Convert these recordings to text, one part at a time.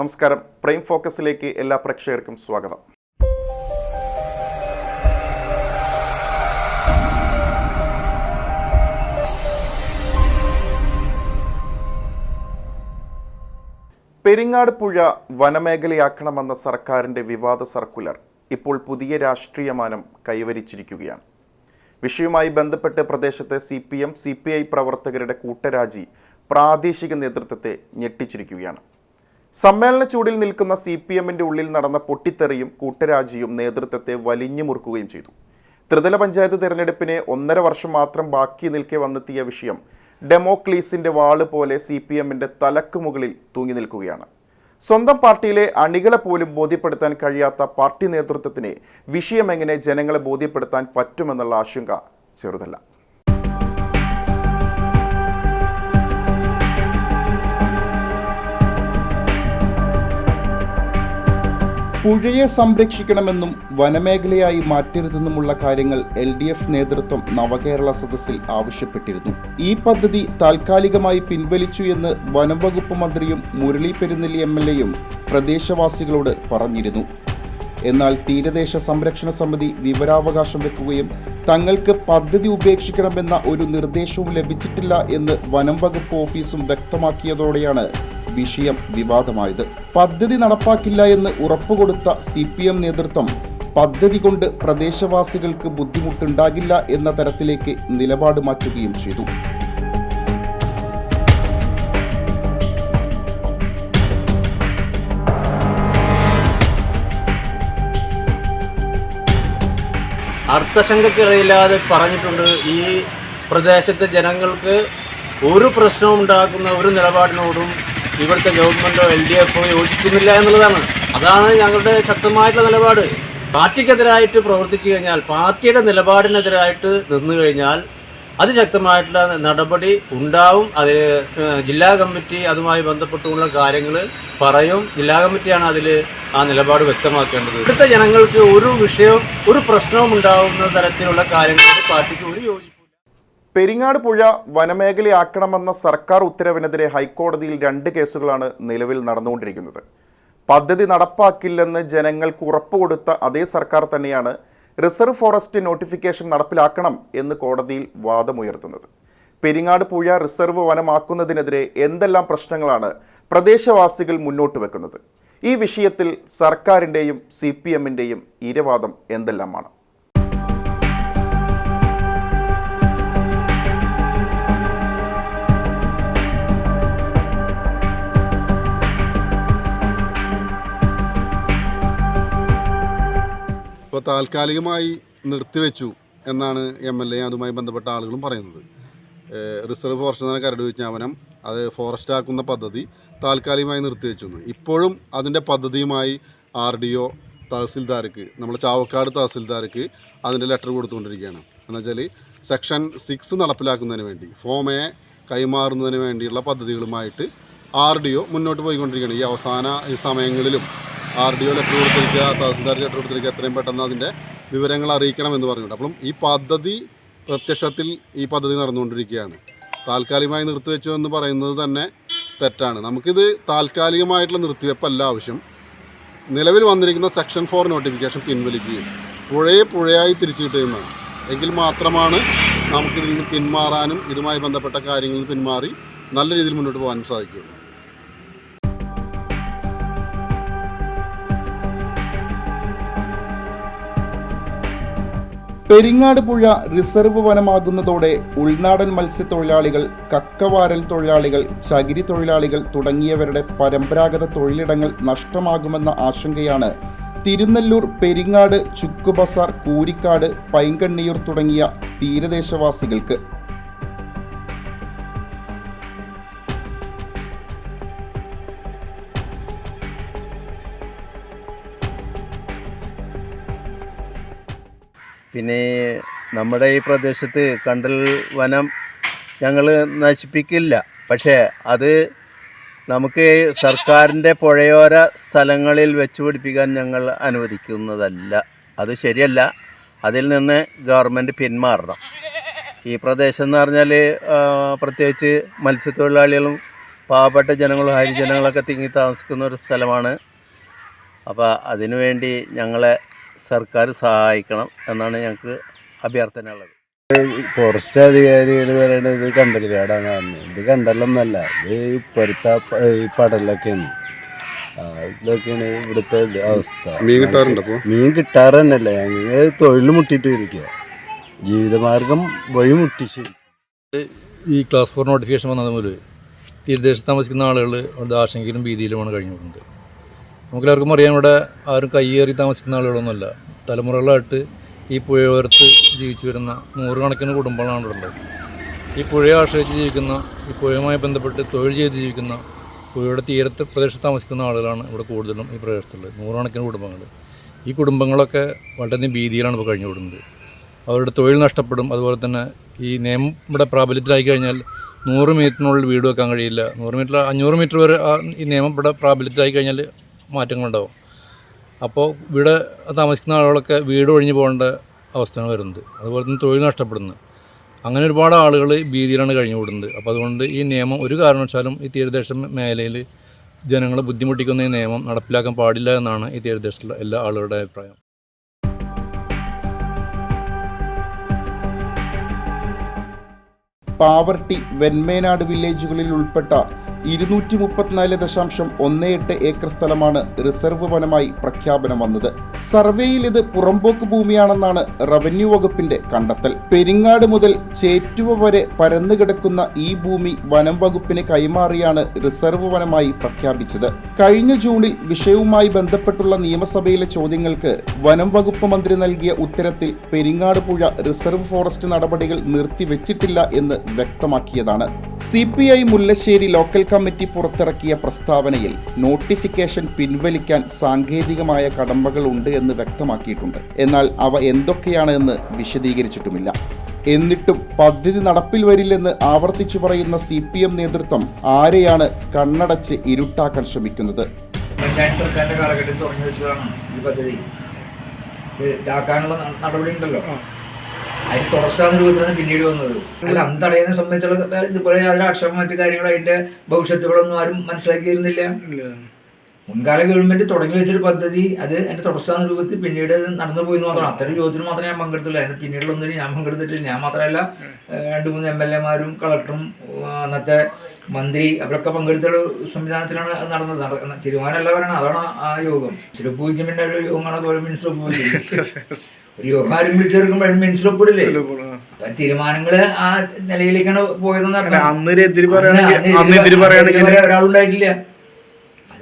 നമസ്കാരം. പ്രൈം ഫോക്കസിലേക്ക് എല്ലാ പ്രേക്ഷകർക്കും സ്വാഗതം. പെരിങ്ങാട് പുഴ വനമേഖലയാക്കണമെന്ന സർക്കാരിന്റെ വിവാദ സർക്കുലർ ഇപ്പോൾ പുതിയ രാഷ്ട്രീയമാനം കൈവരിച്ചിരിക്കുകയാണ്. വിഷയവുമായി ബന്ധപ്പെട്ട് പ്രദേശത്തെ C P M C P I പ്രവർത്തകരുടെ കൂട്ടരാജി പ്രാദേശിക നേതൃത്വത്തെ ഞെട്ടിച്ചിരിക്കുകയാണ്. സമ്മേളന ചൂടിൽ നിൽക്കുന്ന സി പി എമ്മിന്റെ ഉള്ളിൽ നടന്ന പൊട്ടിത്തെറിയും കൂട്ടരാജിയും നേതൃത്വത്തെ വലിഞ്ഞു മുറുക്കുകയും ചെയ്തു. ത്രിതല പഞ്ചായത്ത് തിരഞ്ഞെടുപ്പിനെ ഒന്നര വർഷം മാത്രം ബാക്കി നിൽക്കെ വന്നെത്തിയ വിഷയം ഡെമോക്ലീസിന്റെ വാൾ പോലെ സി പി എമ്മിന്റെ തലക്ക് മുകളിൽ തൂങ്ങി നിൽക്കുകയാണ്. സ്വന്തം പാർട്ടിയിലെ അണികളെ പോലും ബോധ്യപ്പെടുത്താൻ കഴിയാത്ത പാർട്ടി നേതൃത്വത്തിന് വിഷയം എങ്ങനെ ജനങ്ങളെ ബോധ്യപ്പെടുത്താൻ പറ്റുമെന്നുള്ള ആശങ്ക ചെറുതല്ല. പുഴയെ സംരക്ഷിക്കണമെന്നും വനമേഖലയായി മാറ്റരുതെന്നുമുള്ള കാര്യങ്ങൾ എൽ ഡി എഫ് നേതൃത്വം നവകേരള സദസ്സിൽ ആവശ്യപ്പെട്ടിരുന്നു. ഈ പദ്ധതി താൽക്കാലികമായി പിൻവലിച്ചു എന്ന് വനംവകുപ്പ് മന്ത്രിയും മുരളി പെരുന്നെല്ലി എം എൽ എയും പ്രദേശവാസികളോട് പറഞ്ഞിരുന്നു. എന്നാൽ തീരദേശ സംരക്ഷണ സമിതി വിവരാവകാശം വെക്കുകയും തങ്ങൾക്ക് പദ്ധതി ഉപേക്ഷിക്കണമെന്ന ഒരു നിർദ്ദേശവും ലഭിച്ചിട്ടില്ല എന്ന് വനം വകുപ്പ് ഓഫീസും വ്യക്തമാക്കിയതോടെയാണ് വിഷയം വിവാദമായത്. പദ്ധതി നടപ്പാക്കില്ല എന്ന് ഉറപ്പുകൊടുത്ത സി പി എം നേതൃത്വം പദ്ധതി കൊണ്ട് പ്രദേശവാസികൾക്ക് ബുദ്ധിമുട്ടുണ്ടാകില്ല എന്ന തരത്തിലേക്ക് നിലപാട് മാറ്റുകയും ചെയ്തു. അർത്ഥശങ്കക്കിടയില്ലാതെ പറഞ്ഞിട്ടുണ്ട് ഈ പ്രദേശത്തെ ജനങ്ങൾക്ക് ഒരു പ്രശ്നവും ഉണ്ടാക്കുന്ന ഒരു നിലപാടിനോടും ഇവിടുത്തെ ഗവൺമെന്റോ എൽ ഡി എഫോ യോജിക്കുന്നില്ല എന്നുള്ളതാണ്. അതാണ് ഞങ്ങളുടെ ശക്തമായിട്ടുള്ള നിലപാട്. പാർട്ടിക്കെതിരായിട്ട് പ്രവർത്തിച്ചു കഴിഞ്ഞാൽ പാർട്ടിയുടെ നിലപാടിനെതിരായിട്ട് നിന്നു കഴിഞ്ഞാൽ അതിശക്തമായിട്ടുള്ള നടപടി ഉണ്ടാവും. അത് ജില്ലാ കമ്മിറ്റി അതുമായി ബന്ധപ്പെട്ടുള്ള കാര്യങ്ങൾ പറയും. ജില്ലാ കമ്മിറ്റിയാണ് അതിൽ ആ നിലപാട് വ്യക്തമാക്കേണ്ടത്. ഇവിടുത്തെ ജനങ്ങൾക്ക് ഒരു വിഷയവും ഒരു പ്രശ്നവും ഉണ്ടാവുന്ന തരത്തിലുള്ള കാര്യങ്ങൾ പാർട്ടിക്ക് ഒരു യോജിപ്പില്ല പെരിങ്ങാട് പുഴ വനമേഖലയാക്കണമെന്ന സർക്കാർ ഉത്തരവിനെതിരെ ഹൈക്കോടതിയിൽ രണ്ട് കേസുകളാണ് നിലവിൽ നടന്നുകൊണ്ടിരിക്കുന്നത്. പദ്ധതി നടപ്പാക്കില്ലെന്ന് ജനങ്ങൾക്ക് ഉറപ്പ് കൊടുത്ത അതേ സർക്കാർ തന്നെയാണ് റിസർവ് ഫോറസ്റ്റ് നോട്ടിഫിക്കേഷൻ നടപ്പിലാക്കണം എന്ന് കോടതിയിൽ വാദമുയർത്തുന്നത്. പെരിങ്ങാട് പുഴ റിസർവ് വനമാക്കുന്നതിനെതിരെ എന്തെല്ലാം പ്രശ്നങ്ങളാണ് പ്രദേശവാസികൾ മുന്നോട്ട് വെക്കുന്നത്? ഈ വിഷയത്തിൽ സർക്കാരിന്റെയും സി പി എമ്മിന്റെയും ഇരവാദം എന്തെല്ലാമാണ്? ഇപ്പോൾ താൽക്കാലികമായി നിർത്തിവെച്ചു എന്നാണ് എം എൽ എ അതുമായി ബന്ധപ്പെട്ട ആളുകളും പറയുന്നത്. റിസർവ് ഫോറസ്റ്റ് എന്ന കരട് വിജ്ഞാപനം അത് ഫോറസ്റ്റ് ആക്കുന്ന പദ്ധതി താൽക്കാലികമായി നിർത്തിവെച്ചു ഇപ്പോഴും അതിന്റെ പദ്ധതിയുമായി ആർ ഡി ഒ തഹസിൽദാർക്ക് നമ്മുടെ ചാവക്കാട് തഹസിൽദാർക്ക് അതിന്റെ ലെറ്റർ കൊടുത്തുകൊണ്ടിരിക്കുകയാണ്. എന്നുവെച്ചാൽ സെക്ഷൻ സിക്സ് നടപ്പിലാക്കുന്നതിന് വേണ്ടി ഫോം എ കൈമാറുന്നതിന് വേണ്ടിയുള്ള പദ്ധതികളുമായിട്ട് ആർ ഡി ഒ മുന്നോട്ട് പോയിക്കൊണ്ടിരിക്കുകയാണ്. ഈ അവസാന സമയങ്ങളിലും ആർ ഡി ഒ ലെറ്റർ കൊടുത്തിരിക്കുക തഹസിൽദാർ ലെറ്റർ കൊടുത്തിരിക്കുക എത്രയും പെട്ടെന്ന് അതിന്റെ വിവരങ്ങൾ അറിയിക്കണം എന്ന് പറഞ്ഞിട്ടുണ്ട്. അപ്പം ഈ പദ്ധതി പ്രത്യക്ഷത്തിൽ ഈ പദ്ധതി നടന്നുകൊണ്ടിരിക്കുകയാണ്. താൽക്കാലികമായി നിർത്തിവെച്ചു എന്ന് പറയുന്നത് തന്നെ തെറ്റാണ്. നമുക്കിത് താൽക്കാലികമായിട്ടുള്ള നിർത്തിവെപ്പല്ല ആവശ്യം. നിലവിൽ വന്നിരിക്കുന്ന സെക്ഷൻ ഫോർ നോട്ടിഫിക്കേഷൻ പിൻവലിക്കുകയും പുഴയെ പുഴയായി തിരിച്ചു കിട്ടുകയും വേണം. എങ്കിൽ മാത്രമാണ് നമുക്കിതിൽ നിന്ന് പിന്മാറാനും ഇതുമായി ബന്ധപ്പെട്ട കാര്യങ്ങളിൽ നിന്ന് പിന്മാറി നല്ല രീതിയിൽ മുന്നോട്ട് പോകാനും സാധിക്കുകയുള്ളൂ. പെരിങ്ങാട് പുഴ റിസർവ് വനമാകുന്നതോടെ ഉൾനാടൻ മത്സ്യത്തൊഴിലാളികൾ കക്കവാരൽ തൊഴിലാളികൾ ചകിരി തൊഴിലാളികൾ തുടങ്ങിയവരുടെ പരമ്പരാഗത തൊഴിലിടങ്ങൾ നഷ്ടമാകുമെന്ന ആശങ്കയാണ് തിരുനെല്ലൂർ പെരിങ്ങാട് ചുക്കുബസാർ കൂരിക്കാട് പൈങ്കണ്ണിയൂർ തുടങ്ങിയ തീരദേശവാസികൾക്ക്. പിന്നെ നമ്മുടെ ഈ പ്രദേശത്ത് കണ്ടൽ വനം ഞങ്ങൾ നശിപ്പിക്കില്ല. പക്ഷേ അത് നമുക്ക് സർക്കാരിന്റെ പുഴയോര സ്ഥലങ്ങളിൽ വെച്ച് പിടിപ്പിക്കാൻ ഞങ്ങൾ അനുവദിക്കുന്നതല്ല. അത് ശരിയല്ല. അതിൽ നിന്ന് ഗവൺമെന്റ് പിന്മാറണം. ഈ പ്രദേശം എന്ന് പറഞ്ഞാൽ പ്രത്യേകിച്ച് മത്സ്യത്തൊഴിലാളികളും പാവപ്പെട്ട ജനങ്ങളും ഹരിജനങ്ങളൊക്കെ തിങ്ങി താമസിക്കുന്ന ഒരു സ്ഥലമാണ്. അപ്പോൾ അതിനുവേണ്ടി ഞങ്ങളെ സർക്കാർ സഹായിക്കണം എന്നാണ് ഞങ്ങൾക്ക് അഭ്യർത്ഥന ഉള്ളത് ഫോറസ്റ്റ് അധികാരികൾ പറയുന്നത് ഇത് പറഞ്ഞത് ഇത് കണ്ടലൊന്നല്ല ഇത് ഇപ്പോഴത്തെ ഈ പടലൊക്കെയാണ്. ഇതൊക്കെയാണ് ഇവിടുത്തെ അവസ്ഥ. മീൻ കിട്ടാറുണ്ട് മീൻ കിട്ടാറ് തന്നെയല്ല ഞങ്ങൾ തൊഴിൽ മുട്ടിയിട്ട് ഇരിക്കുക ജീവിതമാർഗം വഴി മുട്ടിച്ച്. ഈ ക്ലാസ് ഫോർ നോട്ടിഫിക്കേഷൻ വന്നത് മുതൽ തീരദേശത്ത് താമസിക്കുന്ന ആളുകൾ അവിടെ ആശങ്കയിലും ഭീതിയിലുമാണ് കഴിഞ്ഞുകൊണ്ടത് നമുക്കെല്ലാവർക്കും അറിയാം ഇവിടെ ആരും കയ്യേറി താമസിക്കുന്ന ആളുകളൊന്നുമല്ല. തലമുറകളായിട്ട് ഈ പുഴയോരത്ത് ജീവിച്ചു വരുന്ന നൂറുകണക്കിന് കുടുംബങ്ങളാണ് ഇവിടെ ഉള്ളത്. ഈ പുഴയെ ആശ്രയിച്ച് ജീവിക്കുന്ന ഈ പുഴയുമായി ബന്ധപ്പെട്ട് തൊഴിൽ ചെയ്ത് ജീവിക്കുന്ന പുഴയുടെ തീരത്ത് പ്രദേശത്ത് താമസിക്കുന്ന ആളുകളാണ് ഇവിടെ കൂടുതലും ഈ പ്രദേശത്തുള്ളത്. നൂറുകണക്കിന് കുടുംബങ്ങൾ. ഈ കുടുംബങ്ങളൊക്കെ വളരെയധികം ഭീതിയിലാണ് ഇപ്പോൾ കഴിഞ്ഞു വിടുന്നത് അവരുടെ തൊഴിൽ നഷ്ടപ്പെടും. അതുപോലെ തന്നെ ഈ നിയമം ഇവിടെ പ്രാബല്യത്തിലായി കഴിഞ്ഞാൽ നൂറ് മീറ്ററിനുള്ളിൽ വീട് വെക്കാൻ കഴിയില്ല. നൂറ് മീറ്റർ അഞ്ഞൂറ് മീറ്റർ വരെ ഈ നിയമം ഇവിടെ പ്രാബല്യത്തിലായി കഴിഞ്ഞാൽ മാറ്റങ്ങളുണ്ടാവും. അപ്പോൾ ഇവിടെ താമസിക്കുന്ന ആളുകളൊക്കെ വീട് ഒഴിഞ്ഞു പോകേണ്ട അവസ്ഥയാണ് വരുന്നത്. അതുപോലെ തന്നെ തൊഴിൽ നഷ്ടപ്പെടുന്നത് അങ്ങനെ ഒരുപാട് ആളുകൾ ഭീതിയിലാണ് കഴിഞ്ഞു കൂടുന്നത് അപ്പോൾ അതുകൊണ്ട് ഈ നിയമം ഒരു കാരണവശാലും ഈ തീരദേശ മേഖലയിൽ ജനങ്ങളെ ബുദ്ധിമുട്ടിക്കുന്ന ഈ നിയമം നടപ്പിലാക്കാൻ പാടില്ല എന്നാണ് ഈ തീരദേശത്തുള്ള എല്ലാ ആളുകളുടെ അഭിപ്രായം. പാവർട്ടി വെൺമേനാട് വില്ലേജുകളിൽ ഉൾപ്പെട്ട ഇരുന്നൂറ്റി മുപ്പത്തിനാല് ദശാംശം ഒന്ന് എട്ട് ഏക്കർ സ്ഥലമാണ് റിസർവ് വനമായി പ്രഖ്യാപനം വന്നത്. സർവേയിൽ ഇത് പുറമ്പോക്ക് ഭൂമിയാണെന്നാണ് റവന്യൂ വകുപ്പിന്റെ കണ്ടെത്തൽ. പെരിങ്ങാട് മുതൽ ചേറ്റുവ വരെ പരന്നുകിടക്കുന്ന ഈ ഭൂമി വനം വകുപ്പിന് കൈമാറിയാണ് റിസർവ് വനമായി പ്രഖ്യാപിച്ചത്. കഴിഞ്ഞ ജൂണിൽ വിഷയവുമായി ബന്ധപ്പെട്ടുള്ള നിയമസഭയിലെ ചോദ്യങ്ങൾക്ക് വനം വകുപ്പ് മന്ത്രി നൽകിയ ഉത്തരത്തിൽ പെരിങ്ങാട് പുഴ റിസർവ് ഫോറസ്റ്റ് നടപടികൾ നിർത്തിവെച്ചിട്ടില്ല എന്ന് വ്യക്തമാക്കിയതാണ്. C P I Mullassery local committee പുറത്തിറക്കിയ പ്രസ്താവനയിൽ നോട്ടിഫിക്കേഷൻ പിൻവലിക്കാൻ സാങ്കേതികമായ കടമ്പകൾ ഉണ്ട് എന്ന് വ്യക്തമാക്കിയിട്ടുണ്ട്. എന്നാൽ അവ എന്തൊക്കെയാണെന്ന് വിശദീകരിച്ചിട്ടുമില്ല. എന്നിട്ടും പദ്ധതി നടപ്പിൽ വരില്ലെന്ന് ആവർത്തിച്ചു പറയുന്ന സി പി എം നേതൃത്വം ആരെയാണ് കണ്ണടച്ച് ഇരുട്ടാക്കാൻ ശ്രമിക്കുന്നത്? പഞ്ചായത്ത് സർക്കാരിന്റെ കാലഘട്ടത്തിൽ തുടങ്ങി വെച്ചതാണ് ഈ പദ്ധതി. ഇത് ഇതാക്കാനുള്ള നടപടി ഉണ്ടല്ലോ അതിന് തുടർച്ചാന്ന് രൂപത്തിലാണ് പിന്നീട് വന്നത്. അല്ല അന്ന് തടയുന്നതിനെ സംബന്ധിച്ചുള്ള ഇതുപോലെ അതിലെ അക്ഷരം മറ്റു കാര്യങ്ങളും അതിന്റെ ഭവിഷ്യത്തുകളൊന്നും ആരും മനസ്സിലാക്കിയിരുന്നില്ല. മുൻകാല ഗവൺമെന്റ് തുടങ്ങി വെച്ചൊരു പദ്ധതി അത് അതിന്റെ തുടർച്ചാന്ന രൂപത്തിൽ പിന്നീട് നടന്നു പോയി എന്ന് മാത്രം. അത്തരം ചോദ്യത്തിന് മാത്രമേ ഞാൻ പങ്കെടുത്തില്ല അതിന് പിന്നീടുള്ള ഒന്നിനും ഞാൻ പങ്കെടുത്തിട്ടില്ല. ഞാൻ മാത്രമല്ല രണ്ട് മൂന്ന് എം എൽ എമാരും കളക്ടറും അന്നത്തെ മന്ത്രി അവരൊക്കെ പങ്കെടുത്ത സംവിധാനത്തിലാണ് നടന്നത്. നടക്കുന്ന തീരുമാനമല്ല പറയണം അതാണ് ആ യോഗം. ചിലപ്പോ പിന്നെ ഒരു യോഗമാണ് മിനിസ്റ്റർ ഒപ്പുവില്ലേ ഒരു വ്യവഹാരം വിളിച്ചെടുക്കുമ്പോൾ മിനിസ്റ്റർ ഒപ്പിടില്ലേ അപ്പൊ തീരുമാനങ്ങൾ ആ നിലയിലേക്കാണ് പോയതെന്ന് പറഞ്ഞാൽ ഒരാളുണ്ടായിട്ടില്ല.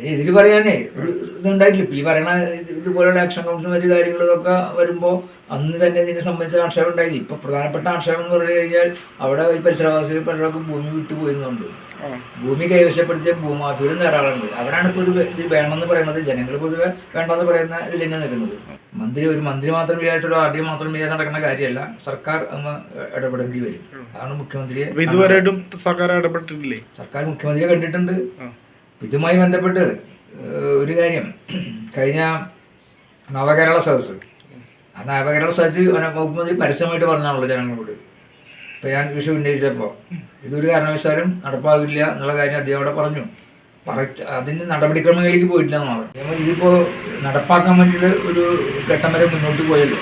അതിനെതിര് പറയാനേ ഒരു ഇതുണ്ടായിട്ടില്ല. ഇപ്പൊ ഈ പറയണ ഇതുപോലെയുള്ള ആക്ഷൻ കൗൺസിൽ മറ്റു കാര്യങ്ങളൊക്കെ വരുമ്പോൾ അന്ന് തന്നെ ഇതിനെ സംബന്ധിച്ച ആക്ഷേപം ഉണ്ടായത് ഇപ്പൊ പ്രധാനപ്പെട്ട ആക്ഷേപം എന്ന് പറഞ്ഞു കഴിഞ്ഞാൽ അവിടെ ഒരു പരിസരവാസികൾ പലർക്കും ഭൂമി വിട്ടു പോയിരുന്നുണ്ട്. ഭൂമി കൈവശപ്പെടുത്തിയ ഭൂമാഫിയുടെ ധാരാളമുണ്ട് അവരാണ് ഇപ്പോൾ ഇത് ഇത് വേണമെന്ന് പറയുന്നത്. ജനങ്ങൾ പൊതുവെ വേണ്ടെന്ന് പറയുന്ന ഇതിൽ തന്നെ നിൽക്കുന്നത്. മന്ത്രി ഒരു മന്ത്രി മാത്രം വിചാരിച്ചൊരു ആർ ഡി മാത്രം വിചാരിച്ച് നടക്കുന്ന കാര്യമല്ല. സർക്കാർ ഒന്ന് ഇടപെടേണ്ടി വരും. അതാണ് മുഖ്യമന്ത്രിയെ ഇതുവരെയായിട്ടും സർക്കാർ ഇടപെട്ടിട്ടില്ലേ? സർക്കാർ മുഖ്യമന്ത്രിയെ കണ്ടിട്ടുണ്ട്. ഇതുമായി ബന്ധപ്പെട്ട് ഒരു കാര്യം. കഴിഞ്ഞ നവകേരള സദസ്സ്. ആ നവകേരള സദസ്സ് മുഖ്യമന്ത്രി പരസ്യമായിട്ട് പറഞ്ഞാണല്ലോ ജനങ്ങളോട്. ഇപ്പൊ ഞാൻ വിഷയം ഉന്നയിച്ചപ്പോൾ ഇതൊരു കാരണവശാലും നടപ്പാകില്ല എന്നുള്ള കാര്യം അദ്ദേഹം അവിടെ പറഞ്ഞു. അതിന്റെ നടപടിക്രമങ്ങളിലേക്ക് പോയിട്ടില്ല എന്നാണ് ഇതിപ്പോ നടപ്പാക്കാൻ വേണ്ടിയിട്ട് ഒരു ഘട്ടം വരെ മുന്നോട്ട് പോയല്ലോ.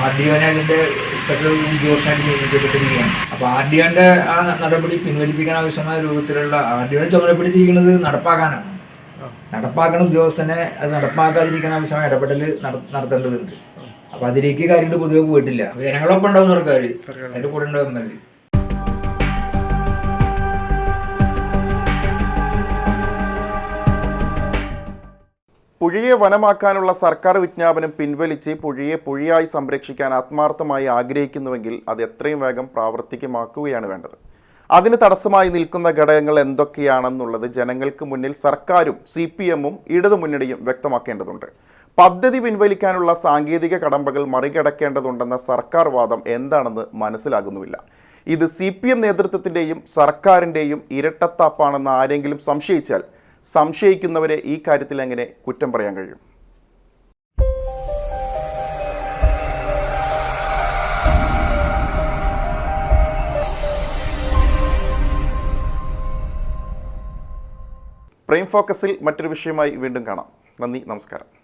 ആർ ഡി ഒനെ അതിന്റെ സ്പെഷ്യൽ ഉദ്യോഗസ്ഥനായിട്ട് നിയമിക്കപ്പെട്ടിരിക്കുകയാണ് അപ്പോൾ ആർ ഡി ഒന്റെ ആ നടപടി പിൻവലിപ്പിക്കാൻ ആവശ്യമായ രൂപത്തിലുള്ള ആർ ഡി ഒനെ ചുമതലപ്പെടുത്തിയിരിക്കുന്നത് നടപ്പാക്കാനാണ്. നടപ്പാക്കുന്ന ഉദ്യോഗസ്ഥനെ അത് നടപ്പാക്കാതിരിക്കാൻ ആവശ്യമായ ഇടപെടൽ നടത്തേണ്ടതുണ്ട്. അപ്പോൾ അതിലേക്ക് കാര്യങ്ങൾ പൊതുവെ പോയിട്ടില്ല. ജനങ്ങളൊപ്പം ഉണ്ടാവും സർക്കാർ അതിന്റെ കൂടെ ഉണ്ടാവും എം എൽ എ പുഴയെ വനമാക്കാനുള്ള സർക്കാർ വിജ്ഞാപനം പിൻവലിച്ച് പുഴയെ പുഴയായി സംരക്ഷിക്കാൻ ആത്മാർത്ഥമായി ആഗ്രഹിക്കുന്നുവെങ്കിൽ അത് എത്രയും വേഗം പ്രാവർത്തികമാക്കുകയാണ് വേണ്ടത്. അതിന് തടസ്സമായി നിൽക്കുന്ന ഘടകങ്ങൾ എന്തൊക്കെയാണെന്നുള്ളത് ജനങ്ങൾക്ക് മുന്നിൽ സർക്കാരും സി പി എമ്മും ഇടതുമുന്നണിയും വ്യക്തമാക്കേണ്ടതുണ്ട്. പദ്ധതി പിൻവലിക്കാനുള്ള സാങ്കേതിക കടമ്പകൾ മറികടക്കേണ്ടതുണ്ടെന്ന സർക്കാർ വാദം എന്താണെന്ന് മനസ്സിലാകുന്നുമില്ല. ഇത് സി പി എം നേതൃത്വത്തിന്റെയും സർക്കാരിന്റെയും ഇരട്ടത്താപ്പാണെന്ന് ആരെങ്കിലും സംശയിച്ചാൽ സംശയിക്കുന്നവരെ ഈ കാര്യത്തിൽ എങ്ങനെ കുറ്റം പറയാൻ കഴിയും? പ്രൈം ഫോക്കസിൽ മറ്റൊരു വിഷയമായി വീണ്ടും കാണാം. നന്ദി നമസ്കാരം.